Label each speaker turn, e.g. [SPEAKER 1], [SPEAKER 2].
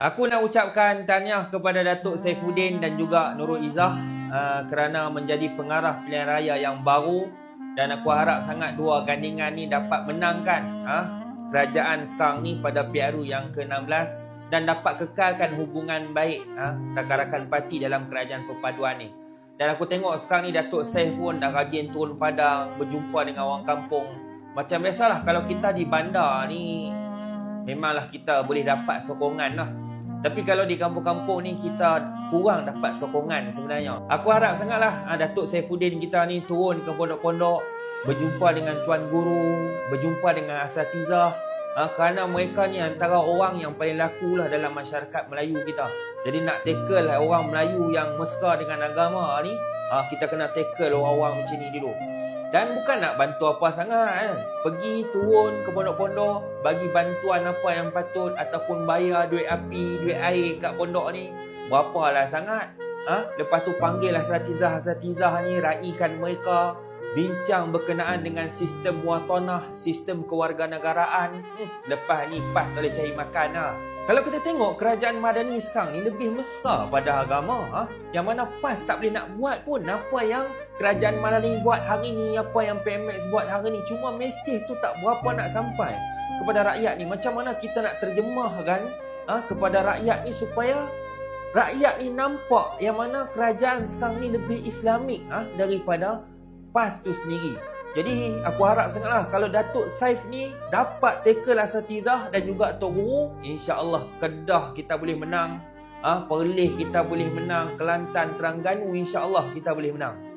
[SPEAKER 1] Aku nak ucapkan tahniah kepada Datuk Saifuddin dan juga Nurul Izzah uh, kerana menjadi pengarah pilihan raya yang baru dan aku harap sangat dua gandingan ni dapat menangkan uh, kerajaan sekarang ni pada PRU yang ke-16 dan dapat kekalkan hubungan baik uh, rakan-rakan parti dalam kerajaan perpaduan ni. Dan aku tengok sekarang ni Datuk Saif pun dah rajin turun padang berjumpa dengan orang kampung. Macam biasalah kalau kita di bandar ni memanglah kita boleh dapat sokongan lah. Tapi kalau di kampung-kampung ni kita kurang dapat sokongan sebenarnya. Aku harap sangatlah ha, Datuk Saifuddin kita ni turun ke pondok-pondok, berjumpa dengan tuan guru, berjumpa dengan asatizah. Ha, kerana mereka ni antara orang yang paling laku lah dalam masyarakat Melayu kita. Jadi nak tackle lah orang Melayu yang mesra dengan agama ni, ha, kita kena tackle orang-orang macam ni dulu. Dan bukan nak bantu apa sangat kan. Pergi turun ke pondok-pondok, bagi bantuan apa yang patut ataupun bayar duit api, duit air kat pondok ni. Berapalah sangat. Ha? Lepas tu panggil asatizah-asatizah ni, raikan mereka. Bincang berkenaan dengan sistem muatanah, sistem kewarganegaraan. Hmm, lepas ni pas tak boleh cari makan lah. Kalau kita tengok kerajaan Madani sekarang ni lebih mesra pada agama. Ha? Yang mana PAS tak boleh nak buat pun apa yang kerajaan Madani buat hari ni, apa yang PMX buat hari ni. Cuma mesej tu tak berapa nak sampai kepada rakyat ni. Macam mana kita nak terjemahkan ha, kepada rakyat ni supaya rakyat ni nampak yang mana kerajaan sekarang ni lebih Islamik ha, daripada PAS tu sendiri. Jadi aku harap sangatlah kalau Datuk Saif ni dapat tackle Asatizah dan juga Tok Guru, insya-Allah Kedah kita boleh menang, ah ha, Perlis kita boleh menang, Kelantan, Terengganu insya-Allah kita boleh menang.